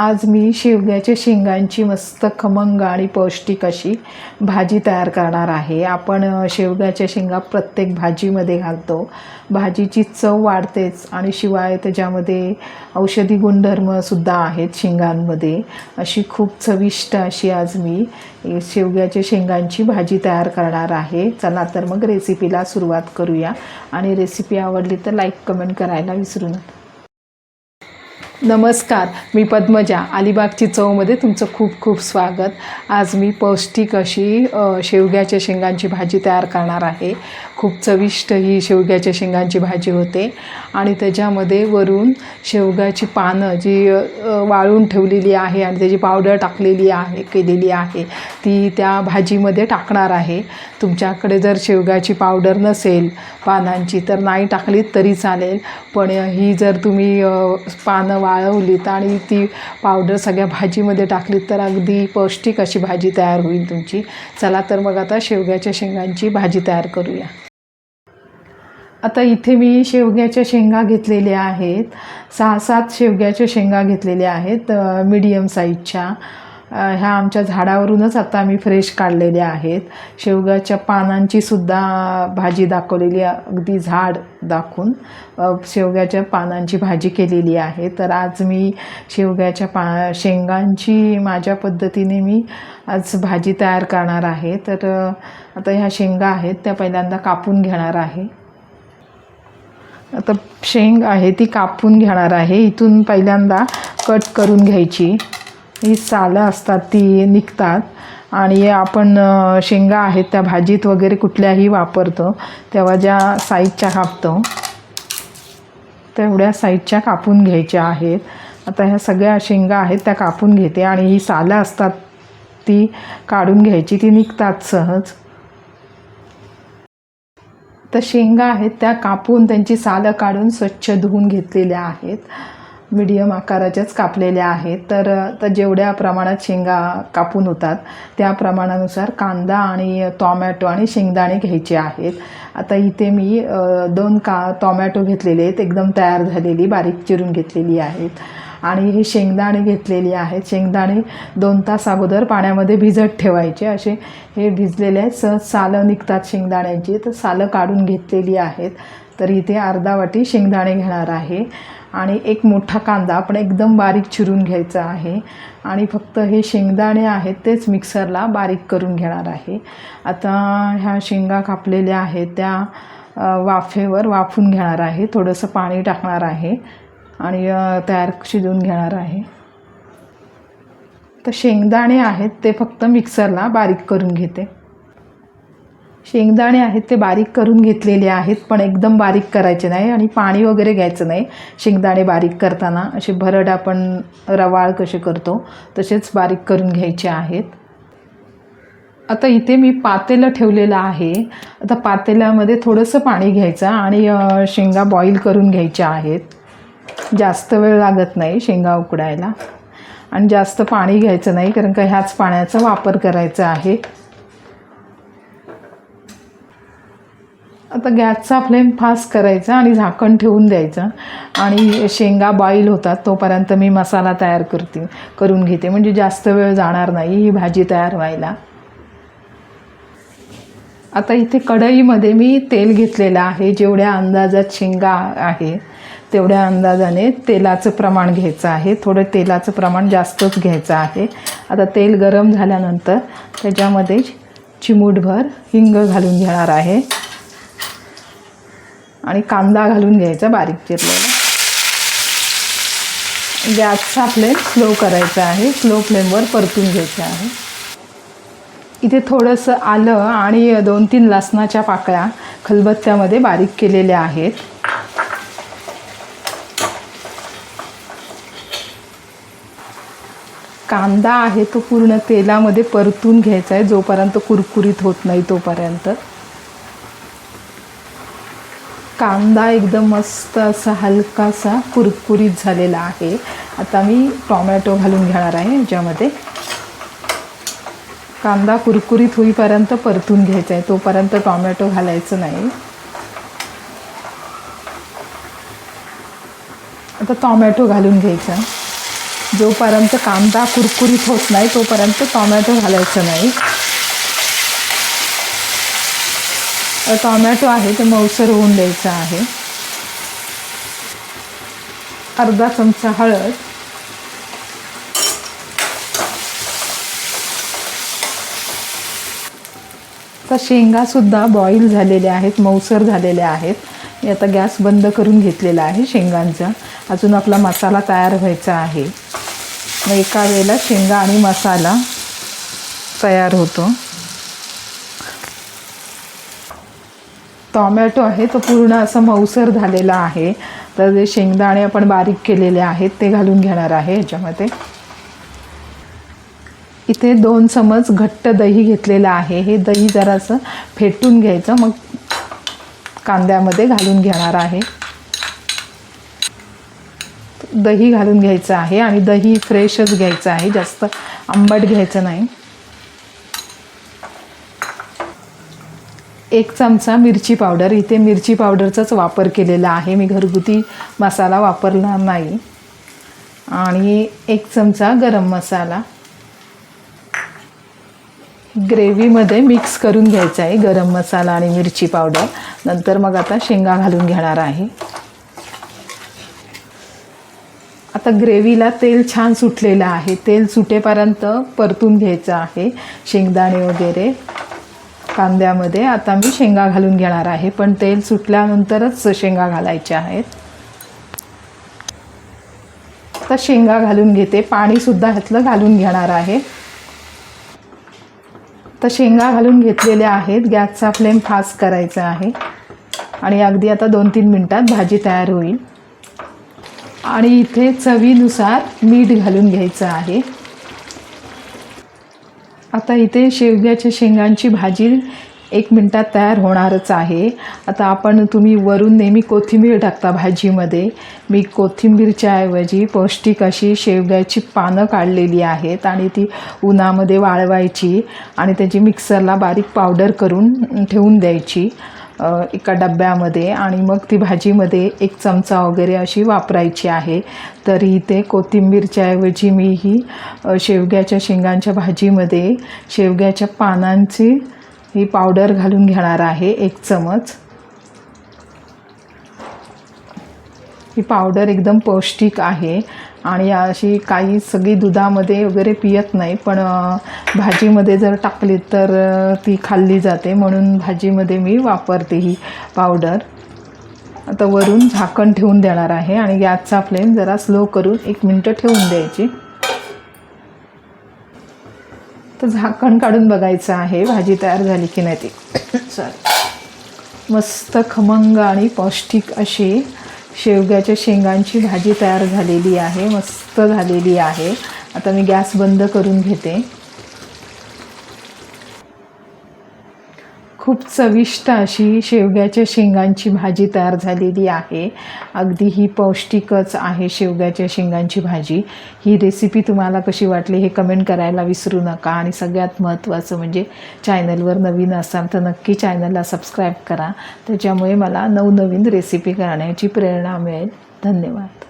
आज मी शेवग्याच्या शेंगांची मस्त खमंग आणि पौष्टिक अशी भाजी तयार करणार आहे. आपण शेवग्याच्या शेंगा प्रत्येक भाजीमध्ये घालतो. भाजीची चव वाढतेच आणि शिवाय त्याच्यामध्ये औषधी गुणधर्मसुद्धा आहेत शेंगांमध्ये. अशी खूप चविष्ट अशी आज मी शेवग्याच्या शेंगांची भाजी तयार करणार आहे. चला तर मग रेसिपीला सुरुवात करूया. आणि रेसिपी आवडली तर लाईक कमेंट करायला विसरू नका. नमस्कार मी पद्मजा. अलिबागची चवमध्ये तुमचं खूप खूप स्वागत. आज मी पौष्टिक अशी शेवग्याच्या शेंगांची भाजी तयार करणार आहे. खूप चविष्ट ही शेवग्याच्या शेंगांची भाजी होते. आणि त्याच्यामध्ये वरून शेवग्याची पानं जी वाळून ठेवलेली आहे आणि त्याची पावडर टाकलेली आहे केलेली आहे ती त्या भाजीमध्ये टाकणार आहे. तुमच्याकडे जर शेवग्याची पावडर नसेल पानांची तर नाही टाकली तरी चालेल. पण ही जर तुम्ही पानं वाळवलीत आणि ती पावडर सगळ्या भाजीमध्ये टाकलीत तर अगदी पौष्टिक अशी भाजी तयार होईल तुमची. चला तर मग आता शेवग्याच्या शेंगांची भाजी तयार करूया. आता इथे मी शेवग्याच्या शेंगा घेतलेल्या आहेत. सहा सात शेवग्याच्या शेंगा घेतलेल्या आहेत मीडियम साईजच्या ह्या आमच्या झाडावरूनच आता आम्ही फ्रेश काढलेल्या आहेत. शेवग्याच्या पानांची सुद्धा भाजी दाखवलेली आहे, अगदी झाड दाखवून शेवग्याच्या पानांची भाजी केलेली आहे. तर आज मी शेवग्याच्या पा शेंगांची माझ्या पद्धतीने मी आज भाजी तयार करणार आहे. तर आता ह्या शेंगा आहेत त्या पहिल्यांदा कापून घेणार आहे. आता शेंग आहे ती कापून घेणार आहे. इथून पहिल्यांदा कट करून घ्यायची. ही सालं असतात ती निघतात. आणि आपण शेंगा आहेत त्या भाजीत वगैरे कुठल्याही वापरतो. तेव्हा ज्या साईजच्या कापतो तेवढ्या साईजच्या कापून घ्यायच्या आहेत. आता ह्या सगळ्या शेंगा आहेत त्या कापून घेते. आणि ही सालं असतात ती काढून घ्यायची. ती निघतात सहज. तर शेंगा आहेत त्या कापून त्यांची सालं काढून स्वच्छ धुवून घेतलेल्या आहेत. मीडियम आकाराच्याच कापलेल्या आहेत. तर तर जेवढ्या प्रमाणात शेंगा कापून होतात त्या प्रमाणानुसार कांदा आणि टॉमॅटो आणि शेंगदाणे घ्यायचे आहेत. आता इथे मी दोन का टॉमॅटो घेतलेले आहेत. एकदम तयार झालेली बारीक चिरून घेतलेली आहेत. आणि हे शेंगदाणे घेतलेली आहेत. शेंगदाणे दोन तास अगोदर पाण्यामध्ये भिजत ठेवायचे. असे हे भिजलेले आहेत. सहज सालं निघतात शेंगदाण्याची. तर सालं काढून घेतलेली आहेत. तर इथे अर्धा वाटी शेंगदाणे घेणार आहे. आणि एक मोठा कांदा आपण एकदम बारीक चिरून घ्यायचा आहे. आणि फक्त हे शेंगदाणे आहेत तेच मिक्सरला बारीक करून घेणार आहे. आता ह्या शेंगा कापलेल्या आहेत. त्या वाफेवर वाफून घेणार आहे. थोडंसं पाणी टाकणार आहे. आणि तयार शिजवून घेणार आहे. तर शेंगदाणे आहेत ते फक्त मिक्सरला बारीक करून घेते. शेंगदाणे आहेत ते बारीक करून घेतलेले आहेत पण एकदम बारीक करायचे नाही आणि पाणी वगैरे घ्यायचं नाही. शेंगदाणे बारीक करताना असे भरड आपण रवाळ कसे करतो तसेच बारीक करून घ्यायचे आहेत. आता इथे मी पातेलं ठेवलेलं आहे. आता पातेल्यामध्ये थोडंसं पाणी घ्यायचं आणि शेंगा बॉईल करून घ्यायच्या आहेत. जास्त वेळ लागत नाही शेंगा उकडायला. आणि जास्त पाणी घ्यायचं नाही कारण का ह्याच पाण्याचा वापर करायचा आहे. आता गॅसचा फ्लेम फास्ट करायचा आणि झाकण ठेवून द्यायचं. आणि शेंगा बॉईल होतात तोपर्यंत मी मसाला तयार करते करून घेते. म्हणजे जास्त वेळ जाणार नाही ही भाजी तयार व्हायला. आता इथे कढईमध्ये मी तेल घेतलेलं आहे जेवढ्या अंदाजात शेंगा आहे. तेवढ्या अंदाजाने तेलाचं प्रमाण घ्यायचं आहे. थोडं तेलाचं प्रमाण जास्तच घ्यायचं आहे. आता तेल गरम झाल्यानंतर त्याच्यामध्ये चिमूटभर हिंग घालून घेणार आहे. आणि कांदा घालून घ्यायचा बारीक चिरलेला. गॅसचा फ्लेम स्लो करायचा आहे. स्लो फ्लेमवर परतून घ्यायचं आहे. इथे थोडंसं आलं आणि दोन तीन लसणाच्या पाकळ्या खलबत्त्यामध्ये बारीक केलेल्या आहेत. कांदा आहे तो पूर्ण तेलामध्ये परतून घ्यायचा आहे जोपर्यंत कुरकुरीत होत नाही तोपर्यंत. कांदा एकदम मस्त असा हलकासा कुरकुरीत झालेला आहे. आता मी टॉमॅटो घालून घेणार आहे याच्यामध्ये. कांदा कुरकुरीत होईपर्यंत परतून घ्यायचा आहे तोपर्यंत टॉमॅटो घालायचं नाही. आता टॉमॅटो घालून घ्यायचा. जोपर्यंत कांदा कुरकुरीत होत नाही तोपर्यंत टॉमॅटो घालायचं नाही. टॉमॅटो आहे ते मऊसर होऊन द्यायचं आहे. अर्धा चमचा हळद. तर शेंगासुद्धा बॉईल झालेल्या आहेत मऊसर झालेल्या आहेत. मी आता गॅस बंद करून घेतलेला आहे शेंगांचा. अजून आपला मसाला तयार व्हायचा आहे. मग एका वेळेला शेंगा आणि मसाला तयार होतो. टॉमॅटो आहे तो पूर्ण असा मऊसर झालेला आहे. तर जे शेंगदाणे आपण बारीक केलेले आहेत ते घालून घेणार आहे ह्याच्यामध्ये. इथे दोन चमच घट्ट दही घेतलेलं आहे. हे दही जरासं फेटून घ्यायचं मग कांद्यामध्ये घालून घेणार आहे. दही घालून घ्यायचं आहे आणि दही फ्रेशच घ्यायचं आहे जास्त आंबट घ्यायचं नाही. एक चमचा मिरची पावडर इथे मिरची पावडरचाच वापर केलेला आहे. मी घरगुती मसाला वापरला नाही. आणि एक चमचा गरम मसाला. ग्रेव्हीमध्ये मिक्स करून घ्यायचा आहे गरम मसाला आणि मिरची पावडर. नंतर मग आता शेंगा घालून घेणार आहे. आता ग्रेव्हीला तेल छान सुटलेलं आहे. तेल सुटेपर्यंत परतून घ्यायचं आहे शेंगदाणे वगैरे. कांद्यामध्ये आता मी शेंगा घालून घेणार आहे. पण तेल सुटल्यानंतरच शेंगा घालायच्या आहेत. आता शेंगा घालून घेते. पाणीसुद्धा ह्यातलं घालून घेणार आहे. तर शेंगा घालून घेतलेल्या आहेत. गॅसचा फ्लेम फास्ट करायचा आहे. आणि अगदी आता दोन तीन मिनटात भाजी तयार होईल. आणि इथे चवीनुसार मीठ घालून घ्यायचं आहे. आता इथे शेवग्याच्या शेंगांची भाजी एक मिनटात तयार होणारच आहे. आता आपण तुम्ही वरून नेहमी कोथिंबीर टाकता भाजीमध्ये. मी कोथिंबीरच्या ऐवजी पौष्टिक अशी शेवग्याची पानं काढलेली आहेत आणि ती उन्हामध्ये वाळवायची आणि त्याची मिक्सरला बारीक पावडर करून ठेवून द्यायची. एका डब्यामध्ये आणि मग ती भाजीमध्ये एक चमचा वगैरे अशी वापरायची आहे. तर इथे कोथिंबीरच्याऐवजी मी ही शेवग्याच्या शेंगांच्या भाजीमध्ये शेवग्याच्या पानांची ही पावडर घालून घेणार आहे एक चमच. ही पावडर एकदम पौष्टिक आहे. आणि अशी काही सगळी दुधामध्ये वगैरे पियत नाही पण भाजीमध्ये जर टाकली तर ती खाल्ली जाते. म्हणून भाजीमध्ये मी वापरते ही पावडर. आता वरून झाकण ठेवून देणार आहे आणि गॅसचा फ्लेम जरा स्लो करून एक मिनटं ठेवून द्यायची. तर झाकण काढून बघायचं आहे भाजी तयार झाली की नाही ती. सॉरी मस्त खमंग आणि पौष्टिक अशी शेवग्याच्या शेंगांची भाजी तयार झालेली आहे मस्त झालेली आहे. आता मी गॅस बंद करून घेते. खूप चविष्ट अशी शेवग्याच्या शेंगांची भाजी तयार झालेली आहे. अगदी ही पौष्टिकच आहे शेवग्याच्या शेंगांची भाजी. ही रेसिपी तुम्हाला कशी वाटली हे कमेंट करायला विसरू नका. आणि सगळ्यात महत्त्वाचं म्हणजे चॅनलवर नवीन असाल तर नक्की चॅनलला सबस्क्राईब करा. त्याच्यामुळे मला नवनवीन रेसिपी करण्याची प्रेरणा मिळेल. धन्यवाद.